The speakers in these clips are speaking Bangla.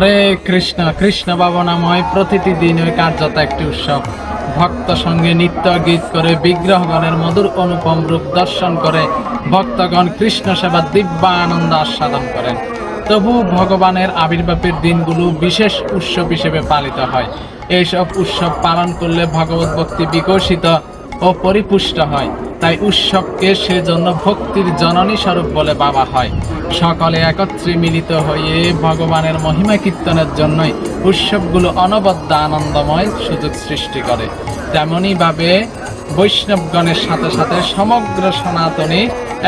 হরে কৃষ্ণ কৃষ্ণ ভাবনাময় প্রতিটি দিন ওই কার্যত একটি উৎসব। ভক্ত সঙ্গে নৃত্য গীত করে বিগ্রহগণের মধুর অনুপম রূপ দর্শন করে ভক্তগণ কৃষ্ণ সেবা দিব্য আনন্দ আস্বাদন করেন তবু ভগবানের আবির্ভাবের দিনগুলো বিশেষ উৎসব হিসেবে পালিত হয়। এইসব উৎসব পালন করলে ভগবত ভক্তি বিকশিত ও পরিপুষ্ট হয়। তাই উৎসবকে সেজন্য ভক্তির জননী স্বরূপ বলে বাবা হয়। সকলে একত্রে মিলিত হয়ে ভগবানের মহিমা কীর্তনের জন্যই উৎসবগুলো অনবদ্য আনন্দময় সুযোগ সৃষ্টি করে। তেমনই ভাবে বৈষ্ণবগণের সাথে সাথে সমগ্র সনাতনী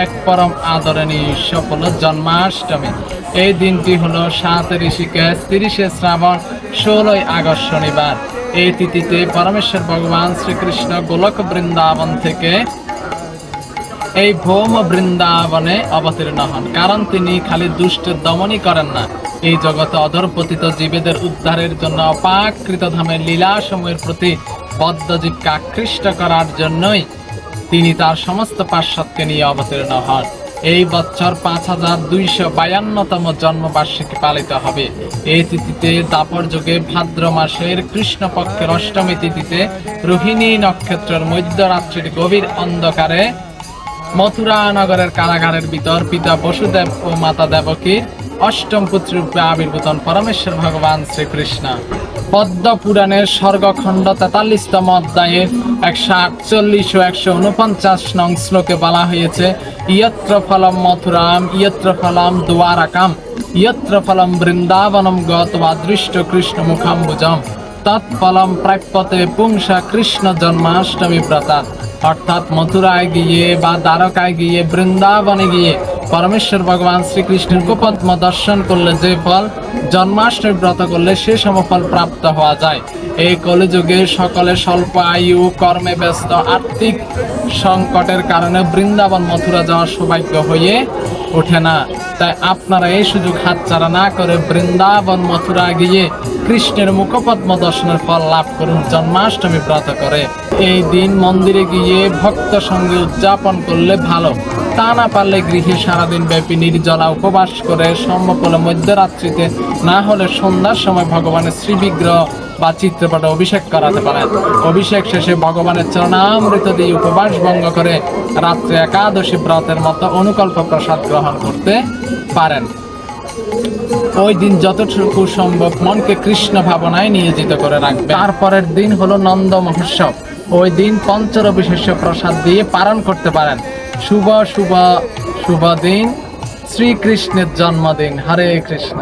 এক পরম আদরণীয় উৎসব হল জন্মাষ্টমী। এই দিনটি হলো সাত ঋষিকেশ তিরিশে শ্রাবণ ষোলোই আগস্ট শনিবার। এই তিথিতে পরমেশ্বর ভগবান শ্রীকৃষ্ণ গোলক বৃন্দাবন থেকে এই ভৌম বৃন্দাবনে অবতীর্ণ হন। কারণ তিনি খালি দুষ্টের দমনই করেন না। এই জগতে অধরপতিত জীবেদের উদ্ধারের জন্য অপাকৃত ধামের লীলাসমূহের প্রতি বদ্ধজীবকে আকৃষ্ট করার জন্যই তিনি তার সমস্ত পার্শ্বদকে নিয়ে অবতীর্ণ হন। এই বছর পাঁচ হাজার দুইশো বায়ান্নতম জন্মবার্ষিকী পালিত হবে। এই তিথিতে দাপর যুগে ভাদ্র মাসের কৃষ্ণপক্ষের অষ্টমী তিথিতে রোহিণী নক্ষত্রের মধ্যরাত্রির গভীর অন্ধকারে মথুরা নগরের কারাগারের ভিতর পিতা বসুদেব ও মাতা দেবকীর অষ্টম পুত্র রূপে আবির্ভূত পরমেশ্বর ভগবান শ্রীকৃষ্ণ। পদ্ম পুরাণের স্বর্গখণ্ড তেতাল্লিশতম অধ্যায়ের একশো আটচল্লিশ ও একশো উনপঞ্চাশ নং শ্লোকে বলা হয়েছে, ইয়ত্র ফলম মথুরাম, ইয়ত্র ফলম দুয়ারাকাম ইয়ত্র ফলম বৃন্দাবনম গতবা দৃষ্ট কৃষ্ণ মুখাম্বুজম। তৎফলম প্রাপ্যতে পুংসা কৃষ্ণ জন্মাষ্টমী ব্রতা অর্থাৎ মথুরায় গিয়ে বা দ্বারকায় গিয়ে বৃন্দাবনে গিয়ে পরমেশ্বর ভগবান শ্রীকৃষ্ণের গোপদ্ম দর্শন করলে যে ফল জন্মাষ্টমী ব্রত করলে সে সমফল প্রাপ্ত হওয়া যায়। এই কলিযুগে সকলে স্বল্প আয়ু, কর্মে ব্যস্ত, আর্থিক সংকটের কারণে বৃন্দাবন মথুরা যাওয়ার সৌভাগ্য হয়ে ওঠে না। তাই আপনারা এই সুযোগ হাতছাড়া না করে বৃন্দাবন মথুরা গিয়ে কৃষ্ণের মুখপদ্ম দর্শনের ফল লাভ করুন, জন্মাষ্টমী ব্রত করে। এই দিন মন্দিরে গিয়ে ভক্ত সঙ্গে উদযাপন করলে ভালো। তা না পারলে গৃহে সারাদিন ব্যাপী নির্জলা উপবাস করে সম্ভবলে মধ্যরাত্রিতে না হলে সন্ধ্যার সময় ভগবানের শ্রীবিগ্রহ বা চিত্রপটে অভিষেক করাতে পারেন অভিষেক শেষে ভগবানের চরণামৃত দিয়ে উপবাস ভঙ্গ করে রাত্রে একাদশী ব্রতের মতো অনুকল্প প্রসাদ গ্রহণ করতে পারেন। ওই দিন যতটুকু সম্ভব মনকে কৃষ্ণ ভাবনায় নিয়োজিত করে রাখবে তারপরের দিন হলো নন্দ মহোৎসব। ওই দিন পঞ্চর বিশেষ প্রসাদ দিয়ে পালন করতে পারেন। শুভ শুভ শুভ দিন। শ্রীকৃষ্ণের জন্মদিন। হরে কৃষ্ণ।